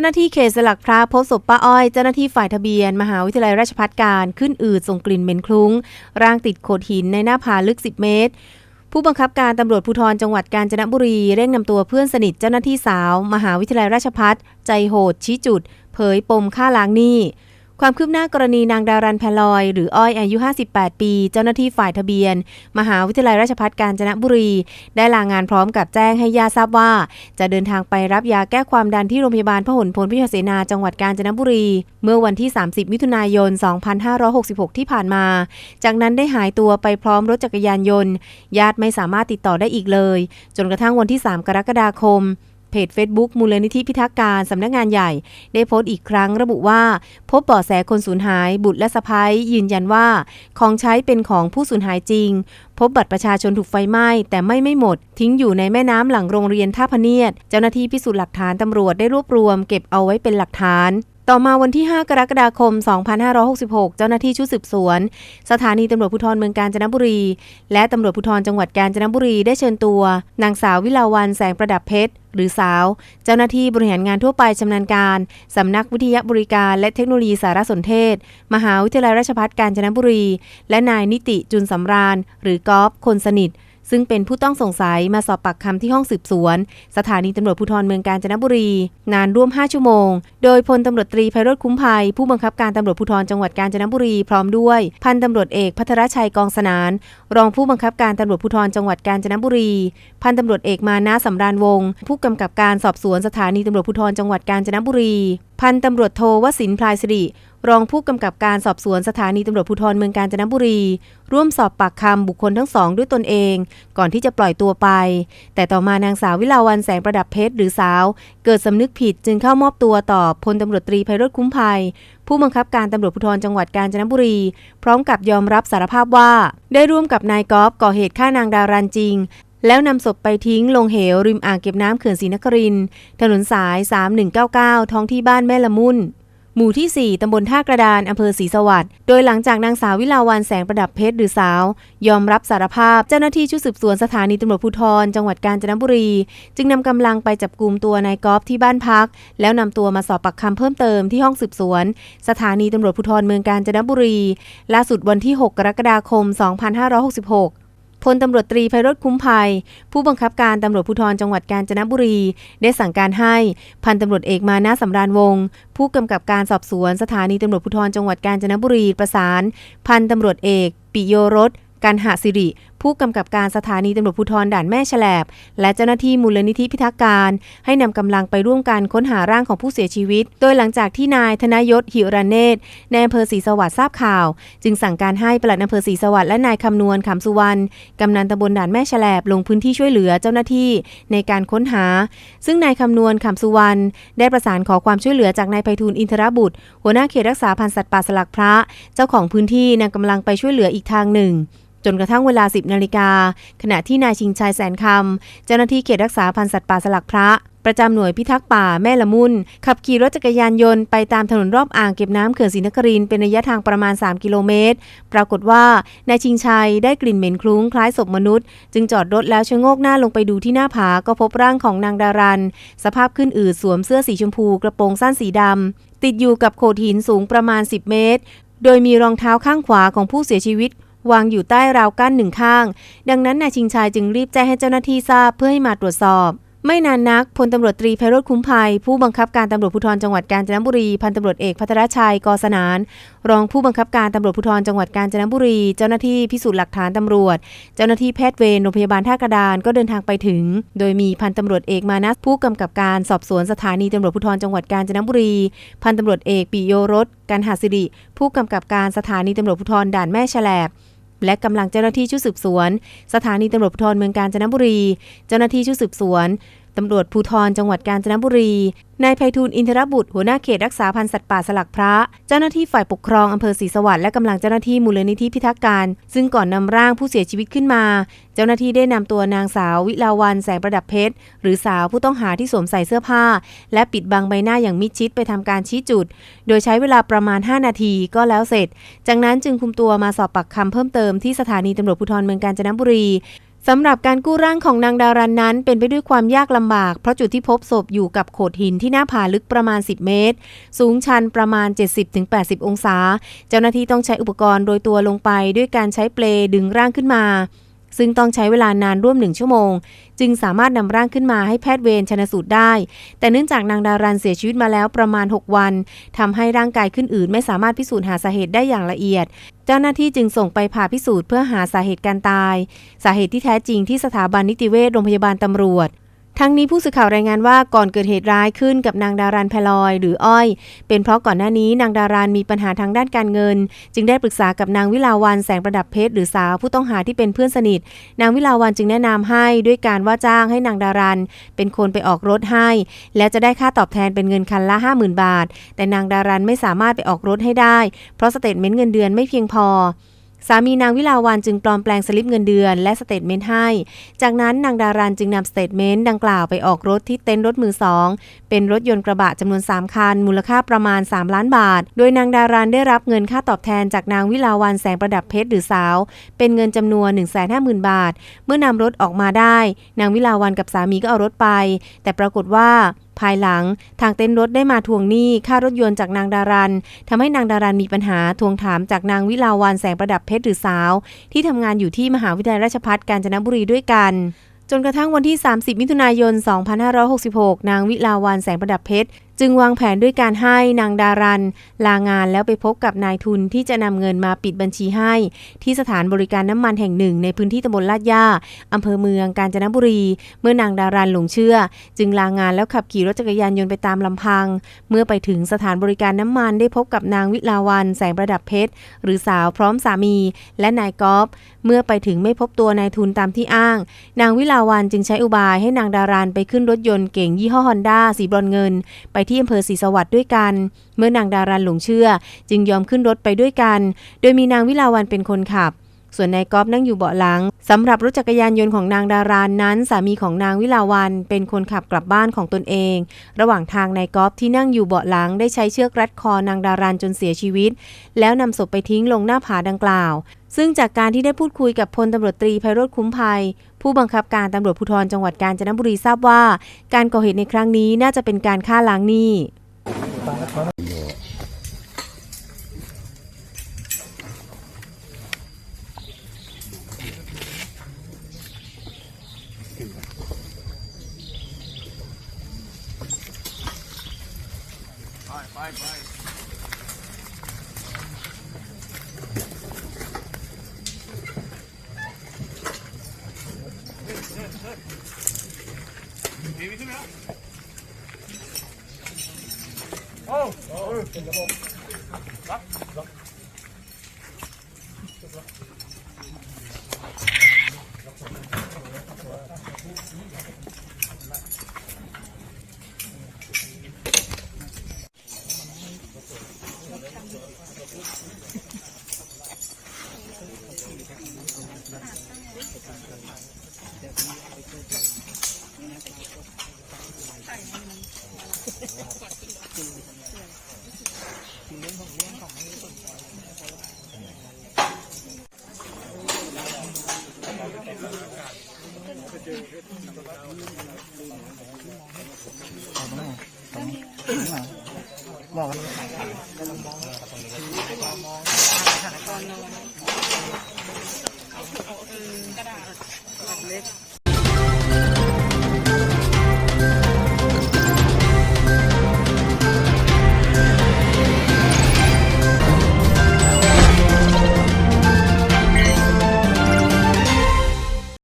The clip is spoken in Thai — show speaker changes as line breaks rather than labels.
จ้าหน้าที่เขตสลักพระพบศพป้าอ้อย เจ้าหน้าที่ฝ่ายทะเบียน มหาวิทยาลัยราชภัฏการขึ้นอืดส่งกลิ่นเหม็นคลุ้ง ร่างติดโขดหินในหน้าผาลึก 10 เมตร ผู้บังคับการตำรวจภูธรจังหวัดกาญจนบุรี เร่งนำตัวเพื่อนสนิทเจ้าหน้าที่สาว มหาวิทยาลัยราชภัฏใจโหดชี้จุด เผยปมฆ่าล้างหนี้ ความคืบหน้ากรณีนางดารันแพลอย หรืออ้อยอายุ 58 ปี เจ้าหน้าที่ฝ่ายทะเบียน มหาวิทยาลัยราชภัฏกาญจนบุรี ได้ลางานพร้อมกับแจ้งให้ญาติทราบว่า จะเดินทางไปรับยาแก้ความดันที่โรงพยาบาลพหลพลพิเศนาจังหวัดกาญจนบุรี เมื่อวันที่ 30 มิถุนายน 2566 ที่ผ่านมา จากนั้นได้หายตัวไปพร้อมรถจักรยานยนต์ ญาติไม่สามารถติดต่อได้อีกเลย จนกระทั่งวันที่ 3 กรกฎาคม เพจ Facebook มูลนิธิพิทักษ์การสำนักงานใหญ่ ได้โพสต์อีกครั้งระบุว่า พบเบาะแสคนสูญหายบุตรและสะพ้ายยืนยันว่า ของใช้เป็นของผู้สูญหายจริง พบบัตรประชาชนถูกไฟไหม้แต่ไม่ไม่หมด ทิ้งอยู่ในแม่น้ำหลังโรงเรียนท่าพเนียด เจ้าหน้าที่พิสูจน์หลักฐานตำรวจได้รวบรวมเก็บเอาไว้เป็นหลักฐานต่อมาวันที่ 5 กรกฎาคม 2566 เจ้าหน้าที่ชุดสืบสวน สถานีตำรวจภูธรเมืองกาญจนบุรี และตำรวจภูธรจังหวัดกาญจนบุรีได้เชิญตัว นางสาววิลาวันแสงประดับเพชร หรือสาว เจ้าหน้าที่บริหารงานทั่วไปชำนาญการ สำนักวิทยาบริการและเทคโนโลยีสารสนเทศ มหาวิทยาลัยราชภัฏกาญจนบุรี และนายนิติจุนสำราญ หรือกอฟคนสนิท ซึ่งเป็นผู้ต้องสงสัยมาสอบปากคำที่ห้องสืบสวน สถานีตำรวจภูธรเมืองกาญจนบุรี นานร่วม 5 ชั่วโมง โดยพลตำรวจตรีไพโรธคุ้มภัย ผู้บังคับการตำรวจภูธรจังหวัดกาญจนบุรีพร้อมด้วยพันตำรวจเอกพัทรชัยกองสนาน รองผู้บังคับการตำรวจภูธรจังหวัดกาญจนบุรี พันตำรวจเอกมานะสำราญวงศ์ผู้กำกับการสอบสวนสถานีตำรวจภูธรจังหวัดกาญจนบุรี พันตำรวจโทวสินพลายสิริรองผู้กำกับการสอบสวนสถานีตำรวจภูธรเมืองกาญจนบุรี ร่วมสอบปากคำบุคคลทั้งสองด้วยตนเอง ก่อนที่จะปล่อยตัวไป แต่ต่อมานางสาววิลาวันแสงประดับเพชรหรือสาว เกิดสำนึกผิดจึงเข้ามอบตัวต่อพลตำรวจตรีไพโรธคุ้มภัย ผู้บังคับการตำรวจภูธรจังหวัดกาญจนบุรี พร้อมกับยอมรับสารภาพว่า ได้ร่วมกับนายกอฟก่อเหตุฆ่านางดารันจริงแล้วนำศพไปทิ้งลงเหวริมอ่างเก็บน้ำเขื่อนศรีนครินถนนสาย 3199 ท้องที่บ้านแม่ละมุน หมู่ที่ 4 ตำบลท่ากระดานอำเภอศรีสวัสดิ์โดยหลังจากนางสาววิลาวันแสงประดับเพชรหรือสาว ยอมรับสารภาพเจ้าหน้าที่ชุดสืบสวนสถานีตำรวจภูธรจังหวัดกาญจนบุรี จึงนำกำลังไปจับกลุ่มตัวนายกอฟที่บ้านพัก แล้วนำตัวมาสอบปากคำเพิ่มเติมที่ห้องสืบสวน สถานีตำรวจภูธรเมืองกาญจนบุรี ล่าสุดวันที่ 6 กรกฎาคม 2566 พลตำรวจตรีไพโรธคุ้มภัย ผู้บังคับการตำรวจภูธรจังหวัดกาญจนบุรี ได้สั่งการให้พันตำรวจเอกมานะสำราญวงศ์ผู้กำกับการสอบสวนสถานีตำรวจภูธรจังหวัดกาญจนบุรีประสาน พันตำรวจเอก ปิโยรสกันหสิริผู้กำกับการสถานีตำรวจภูธรด่านแม่แฉลบ และเจ้าหน้าที่มูลนิธิพิทักษ์การ ให้นำกำลังไปร่วมกันค้นหาร่างของผู้เสียชีวิต โดยหลังจากที่นายธนยศหิรันเนตรในอำเภอศรีสวัสดิ์ทราบข่าว จึงสั่งการให้ปลัดอำเภอศรีสวัสดิ์และนายคำนวณขำสุวรรณกำนันตำบลด่านแม่แฉลบลงพื้นที่ช่วยเหลือเจ้าหน้าที่ในการค้นหา ซึ่งนายคำนวณขำสุวรรณได้ประสานขอความช่วยเหลือจากนายไพฑูรย์อินทรบุตร หัวหน้าเขตรักษาพันธุ์สัตว์ป่าสลักพระ เจ้าของพื้นที่นำกำลังไปช่วยเหลืออีกทางหนึ่ง นกระทั่งเวลา 10นาฬิกาขณะที่นายชิงชัยแสนคำเจ้าหน้าที่เขตรักษาพันธุ์สัตว์ป่าสลักพระประจำหน่วยพิทักษ์ป่าแม่ละมุนขับขี่รถจักรยานยนต์ไปตามถนนรอบอ่างเก็บน้ำเขื่อนศรีนครินเป็นระยะทางประมาณ 3 กิโลเมตร ปรากฏว่านายชิงชัยได้กลิ่นเหม็นคลุ้งคล้ายศพมนุษย์ จึงจอดรถแล้วชะโงกหน้าลงไปดูที่หน้าผาก็พบร่างของนางดารัน สภาพขึ้นอืดสวมเสื้อสีชมพูกระโปรงสั้นสีดำติดอยู่กับโขดหินสูงประมาณ 10 เมตร โดยมีรองเท้าข้างขวาของผู้เสียชีวิต วางอยู่ใต้ราวกั้นหนึ่งข้าง ดังนั้นนายชิงชายจึงรีบแจ้งให้เจ้าหน้าที่ทราบเพื่อให้มาตรวจสอบ ไม่นานนักพลตำรวจตรีไพโรธคุ้มภัย ผู้บังคับการตำรวจภูธรจังหวัดกาญจนบุรีพันตำรวจเอกพัทรชัยกอสนาน รองผู้บังคับการตำรวจภูธรจังหวัดกาญจนบุรี เจ้าหน้าที่พิสูจน์หลักฐานตำรวจ เจ้าหน้าที่แพทย์เวรโรงพยาบาลท่ากระดานก็เดินทางไปถึง โดยมีพันตำรวจเอกมานะผู้กำกับการสอบสวนสถานีตำรวจภูธรจังหวัดกาญจนบุรี พันตำรวจเอกปิโยรสกันหาสิริผู้กำกับการสถานีตำรวจภูธรด่านแม่แฉลบ และกำลังเจ้าหน้าที่ชุดสืบสวน สถานีตำรวจภูธรเมืองกาญจนบุรี เจ้าหน้าที่ชุดสืบสวน ตำรวจภูธรจังหวัดกาญจนบุรี นายไพฑูรย์อินทรบุตรหัวหน้าเขตรักษาพันธุ์สัตว์ป่าสลักพระ เจ้าหน้าที่ฝ่ายปกครองอำเภอศรีสวัสดิ์และกำลังเจ้าหน้าที่มูลนิธิพิทักษ์การ ซึ่งก่อนนำร่างผู้เสียชีวิตขึ้นมา เจ้าหน้าที่ได้นำตัวนางสาววิลาวันแสงประดับเพชร หรือสาวผู้ต้องหาที่สวมใส่เสื้อผ้า และปิดบังใบหน้าอย่างมิดชิดไปทำการชี้จุด โดยใช้เวลาประมาณ 5 นาทีก็แล้วเสร็จ จากนั้นจึงคุมตัวมาสอบปากคำเพิ่มเติมที่สถานีตำรวจภูธรเมืองกาญจนบุรี สำหรับการกู้ร่างของนางดารันนั้น เป็นไปด้วยความยากลำบาก เพราะจุดที่พบศพอยู่กับโขดหินที่หน้าผาลึกประมาณ 10 เมตร สูงชันประมาณ 70-80 องศา เจ้าหน้าที่ต้องใช้อุปกรณ์โดยตัวลงไปด้วยการใช้เปลดึงร่างขึ้นมา ซึ่งต้องใช้เวลานานร่วมหนึ่งชั่วโมง จึงสามารถนำร่างขึ้นมาให้แพทย์เวรชนสูตรได้ แต่เนื่องจากนางดารันเสียชีวิตมาแล้วประมาณ 6 วันทำให้ร่างกายขึ้นอืดไม่สามารถพิสูจน์หาสาเหตุได้อย่างละเอียด เจ้าหน้าที่จึงส่งไปผ่าพิสูจน์เพื่อหาสาเหตุการตาย สาเหตุที่แท้จริงที่สถาบันนิติเวชโรงพยาบาลตำรวจ ทั้งนี้ผู้สื่อข่าวรายงานว่าก่อนเกิดเหตุร้ายขึ้นกับนางดารันแพลอยหรืออ้อย เป็นเพราะก่อนหน้านี้นางดารันมีปัญหาทางด้านการเงิน จึงได้ปรึกษากับนางวิลาวันแสงประดับเพชรหรือสาวผู้ต้องหาที่เป็นเพื่อนสนิท นางวิลาวันจึงแนะนำให้ด้วยการว่าจ้างให้นางดารันเป็นคนไปออกรถให้ แล้วจะได้ค่าตอบแทนเป็นเงินคันละ 50,000 บาท แต่นางดารันไม่สามารถไปออกรถให้ได้ เพราะสเตทเมนต์เงินเดือนไม่เพียงพอ สามีนางวิลาวันจึงปลอมแปลงสลิปเงินเดือนและสเตทเมนต์ให้ จากนั้นนางดารันจึงนำสเตทเมนต์ดังกล่าวไปออกรถที่เต็นท์รถมือสองเป็นรถยนต์กระบะจำนวน 3 คัน มูลค่าประมาณ 3 ล้านบาท โดยนางดารันได้รับเงินค่าตอบแทนจากนางวิลาวันแสงประดับเพชรหรือสาว เป็นเงินจำนวน 150,000 บาท เมื่อนำรถออกมาได้ นางวิลาวันกับสามีก็เอารถไป แต่ปรากฏว่า ภายหลังทางเต้นรถได้มาทวงหนี้ค่ารถยนต์จากนางดารันทำให้นางดารันมีปัญหาทวงถามจากนางวิลาวันแสงประดับเพชรหรือสาว ที่ทำงานอยู่ที่มหาวิทยาลัยราชภัฏกาญจนบุรีด้วยกันจนกระทั่งวันที่ 30 มิถุนายน 2566 นางวิลาวันแสงประดับเพชร จึงวางแผนด้วยการให้นางดารัน ลางานแล้วไปพบกับนายทุนที่จะนำเงินมาปิดบัญชีให้ ที่สถานบริการน้ำมันแห่งหนึ่ง ในพื้นที่ตำบลลาดย่าอำเภอเมืองกาญจนบุรี เมื่อนางดารันหลงเชื่อ จึงลางานแล้วขับขี่รถจักรยานยนต์ไปตามลำพัง เมื่อไปถึงสถานบริการน้ำมันได้พบกับนางวิลาวันแสงประดับเพชร หรือสาวพร้อมสามี และนายกอฟเมื่อไปถึงไม่พบตัวนายทุนตามที่อ้าง นางวิลาวันจึงใช้อุบายให้นางดารันไปขึ้นรถยนต์เก่งยี่ห้อฮอนด้าสีบรอนเงิน ไปที่อำเภอศรีสวัสดิ์ด้วยกัน เมื่อนางดารันหลงเชื่อ จึงยอมขึ้นรถไปด้วยกัน โดยมีนางวิลาวันเป็นคนขับ ส่วนนายก๊อฟนั่งอยู่เบาะหลังสำหรับรถจักรยานยนต์ของนางดารานนั้น สามีของนางวิลาวันเป็นคนขับกลับบ้านของตนเอง ระหว่างทางนายก๊อฟที่นั่งอยู่เบาะหลังได้ใช้เชือกรัดคอนางดารานจนเสียชีวิต แล้วนำศพไปทิ้งลงหน้าผาดังกล่าว ซึ่งจากการที่ได้พูดคุยกับพลตำรวจตรีไพโรธคุ้มภัย ผู้บังคับการตำรวจภูธรจังหวัดกาญจนบุรีทราบว่า การก่อเหตุในครั้งนี้น่าจะเป็นการฆ่าล้างหนี้ เป็นระบบรับรั
บอก